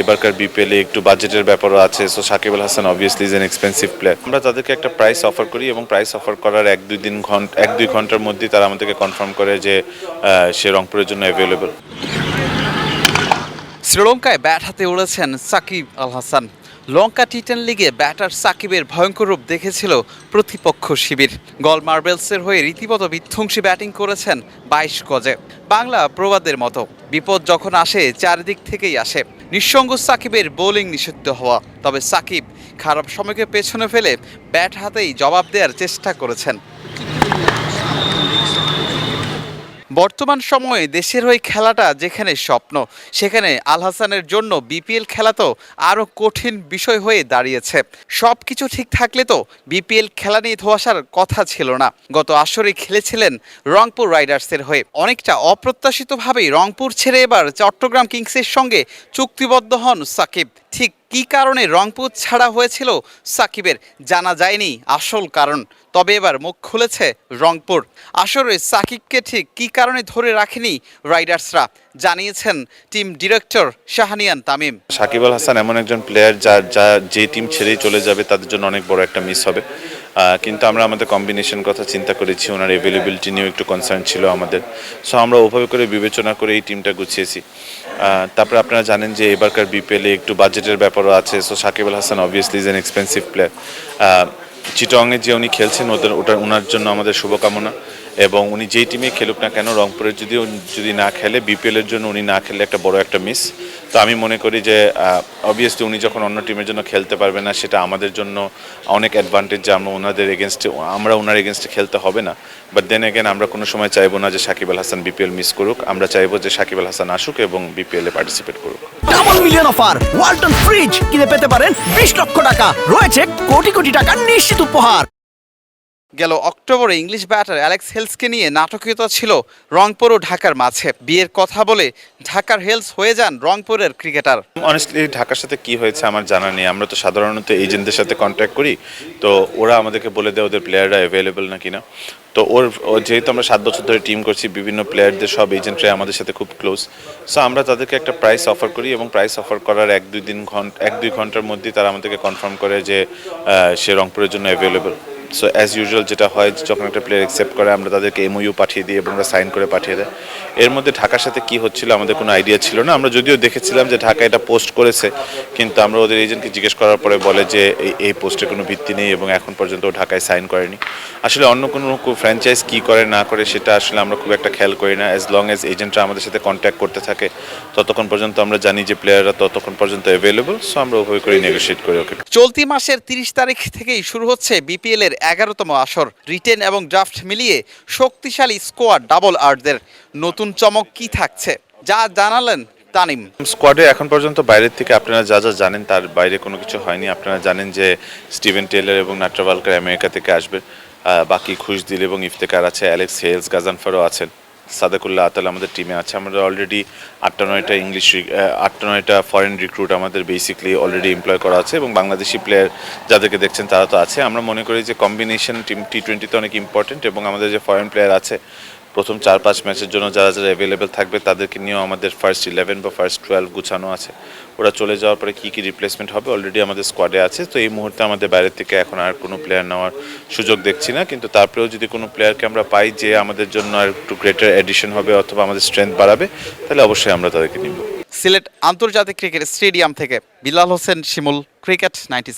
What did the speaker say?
এবারকার বিপিএল একটু বাজেটের ব্যাপারও আছে so Shakib Al Hasan obviously is an expensive player আমরা তাদেরকে একটা প্রাইস অফার করি এবং প্রাইস অফার করার এক দুই দিন ঘণ্টা, এক দুই ঘণ্টার মধ্যেই তারা আমাদেরকে কনফার্ম করে যে সে রংপুরের জন্য অ্যাভেলেবল শ্রীলঙ্কায় ব্যাট হাতে উড়েছেন সাকিব আল হাসান। লঙ্কা টি টেন লিগে ব্যাটার সাকিবের ভয়ঙ্কর রূপ দেখেছিল প্রতিপক্ষ শিবির। গল মার্বেলসের হয়ে রীতিমতো বিধ্বংসী ব্যাটিং করেছেন বাইশ গজে। বাংলা প্রবাদের মতো। বিপদ যখন আসে, চারিদিক থেকেই আসে। নিঃসঙ্গ সাকিবের বোলিং নিষিদ্ধ হওয়া। তবে সাকিব খারাপ সময়কে পেছনে ফেলে ব্যাট হাতেই জবাব দেওয়ার চেষ্টা করেছেন। বর্তমান সময়ে দেশের হয়ে খেলাটা যেখানে স্বপ্ন, সেখানে আল হাসানের জন্য বিপিএল খেলা তো আরও কঠিন বিষয় হয়ে দাঁড়িয়েছে। সব কিছু ঠিক থাকলে তো বিপিএল খেলা নিয়ে ধোয়াশার কথা ছিল না। গত আসরে খেলেছিলেন রংপুর রাইডার্সের হয়ে। অনেকটা অপ্রত্যাশিতভাবেই রংপুর ছেড়ে এবার চট্টগ্রাম কিংসের সঙ্গে চুক্তিবদ্ধ হন সাকিব। ঠিক কী কারণে রংপুর ছাড়া হয়েছিল সাকিবের? জানা যায়নি আসল কারণ। তবে এবার মুখ খুলেছে রংপুর। আসলে সাকিবকে ঠিক কি কারণে ধরে রাখেনি রাইডার্সরা? জানিয়েছেন টিম ডিরেক্টর শাহানিয়ান তামিম। সাকিব আল হাসান এমন একজন প্লেয়ার যা যা যে টিম ছেড়েই চলে যাবে, তাদের জন্য অনেক বড় একটা মিস হবে। কিন্তু আমরা আমাদের কম্বিনেশন কথা চিন্তা করেছি, ওনার অ্যাভেলেবিলিটি নিয়েও একটু কনসার্ন ছিল আমাদের। সো আমরা ওভাবে করে বিবেচনা করে এই টিমটা গুছিয়েছি। তারপরে আপনারা জানেন যে এবারকার বিপিএলে একটু বাজেটের ব্যাপারও আছে। So Shakib Al Hasan obviously is an expensive player চিটংয়ে যে উনি খেলছেন, ওদের, ওটার, ওনার জন্য আমাদের শুভকামনা। এবং উনি যেই টিমে খেলুক না কেন, রংপুরের যদি যদি না খেলে বিপিএলের জন্য উনি না খেলে একটা বড় একটা মিস তো আমি মনে করি যে অবভিয়াসলি উনি যখন অন্য টিমের জন্য খেলতে পারবে না, সেটা আমাদের জন্য অনেক অ্যাডভান্টেজ যে আমরা ওনাদের এগেনস্টে আমরা ওনার এগেনস্টে খেলতে হবে না। বাট দেন এগেন আমরা কোনো সময় চাইব না যে সাকিব আল হাসান বিপিএল মিস করুক। আমরা চাইব যে সাকিব আল হাসান আসুক এবং বিপিএল পার্টিসিপেট করুক। Double million offer Walton fridge কিনে পেতে পারেন বিশ লক্ষ টাকা। রয়েছে কোটি কোটি টাকার নিশ্চিত উপহার। গেল অক্টোবরে ইংলিশ ব্যাটার অ্যালেক্স হেলসকে নিয়ে নাটকীয়তা ছিল রংপুর ও ঢাকার মাঝে। বিয়ের কথা বলে ঢাকার হেলস হয়ে যান রংপুরের ক্রিকেটার। অনেস্টলি ঢাকার সাথে কি হয়েছে আমার জানা নেই। আমরা তো সাধারণত এজেন্টদের সাথে কন্ট্যাক্ট করি। তো ওরা আমাদেরকে বলে দেয় ওদের প্লেয়াররা অ্যাভেলেবেল না কিনা। তো ওর যেহেতু আমরা সাত বছর ধরে টিম করছি, বিভিন্ন প্লেয়ারদের সব এজেন্টরাই আমাদের সাথে খুব ক্লোজ সো আমরা তাদেরকে একটা প্রাইস অফার করি এবং প্রাইস অফার করার এক দুই দিন ঘণ্টা, এক দুই ঘণ্টার মধ্যেই তারা আমাদেরকে কনফার্ম করে যে সে রংপুরের জন্য অ্যাভেলেবেল সো অ্যাজ ইউজুয়াল যেটা হয়, যখন একটা প্লেয়ার অ্যাকসেপ্ট করে, আমরা তাদেরকে এমওইউ পাঠিয়ে দিই এবং আমরা সাইন করে পাঠিয়ে দেয়। এর মধ্যে ঢাকার সাথে কি হচ্ছিল, আমাদের কোনো আইডিয়া ছিল না। আমরা যদিও দেখেছিলাম যে ঢাকা এটা পোস্ট করেছে, কিন্তু আমরা ওদের এজেন্টকে জিজ্ঞেস করার পরে বলে যে, এই- পোস্টের কোনো ভিত্তি নেই এবং এখন পর্যন্ত ঢাকায় সাইন করেনি। আসলে অন্য কোনো ফ্র্যাঞ্চাইজ কি করে, না করে, সেটা আসলে আমরা খুব একটা খেয়াল করি না। অ্যাজ লং অ্যাজ এজেন্টরা আমাদের সাথে কন্ট্যাক্ট করতে থাকে, ততক্ষণ পর্যন্ত আমরা জানি যে প্লেয়াররা ততক্ষণ পর্যন্ত অ্যাভেলেবল সো আমরা ওভাবে করে নেগোশিয়েট করি ওকে চলতি মাসের তিরিশ তারিখ থেকেই শুরু হচ্ছে বিপিএল এর এগারোতম আসর রিটেন এবং ড্রাফট মিলিয়ে শক্তিশালী স্কোয়াড ডাবল আর্টদের নতুন চমক কি থাকছে? যা জানালেন তানিম। স্কোয়াডে এখন পর্যন্ত বাইরের থেকে আপনারা যা যা জানেন তার বাইরে কোনো কিছু হয়নি। আপনারা জানেন যে স্টিভেন টেলার এবং নাট্রাভালকার আমেরিকা থেকে আসবে। বাকি খুশ দিল এবং ইফতেকার আছে, অ্যালেক্স হেলস, গাজানফারও আছেন। সাদেকুল্লাহ আতাল আমাদের টিমে আছে। আমরা অলরেডি আটটা নয়টা ইংলিশ আটটা নয়টা ফরেন রিক্রুট আমাদের বেসিকলি অলরেডি এমপ্লয় করা আছে এবং বাংলাদেশি প্লেয়ার যাদেরকে দেখছেন তারা তো আছে। আমরা মনে করি যে কম্বিনেশন টিম টি টোয়েন্টিতে অনেক ইম্পর্টেন্ট এবং আমাদের যে ফরেন প্লেয়ার আছে প্রথম চার পাঁচ ম্যাচের জন্য যারা যারা অ্যাভেলেবেল থাকবে, তাদেরকে নিয়েও আমাদের ফার্স্ট ইলেভেন বা ফার্স্ট টুয়েলভ গুছানো আছে। ওরা চলে যাওয়ার পরে কী কী রিপ্লেসমেন্ট হবে অলরেডি আমাদের স্কোয়াডে আছে। তো এই মুহূর্তে আমাদের বাইরে থেকে এখন আর কোনো প্লেয়ার নেওয়ার সুযোগ দেখছি না। কিন্তু তারপরেও যদি কোনো প্লেয়ারকে আমরা পাই যে আমাদের জন্য আর একটু গ্রেটার এডিশন হবে অথবা আমাদের স্ট্রেংথ বাড়াবে, তাহলে অবশ্যই আমরা তাদেরকে নিব। সিলেট আন্তর্জাতিক ক্রিকেট স্টেডিয়াম থেকে বিলাল হোসেন শিমুল, ক্রিকেট নাইনটি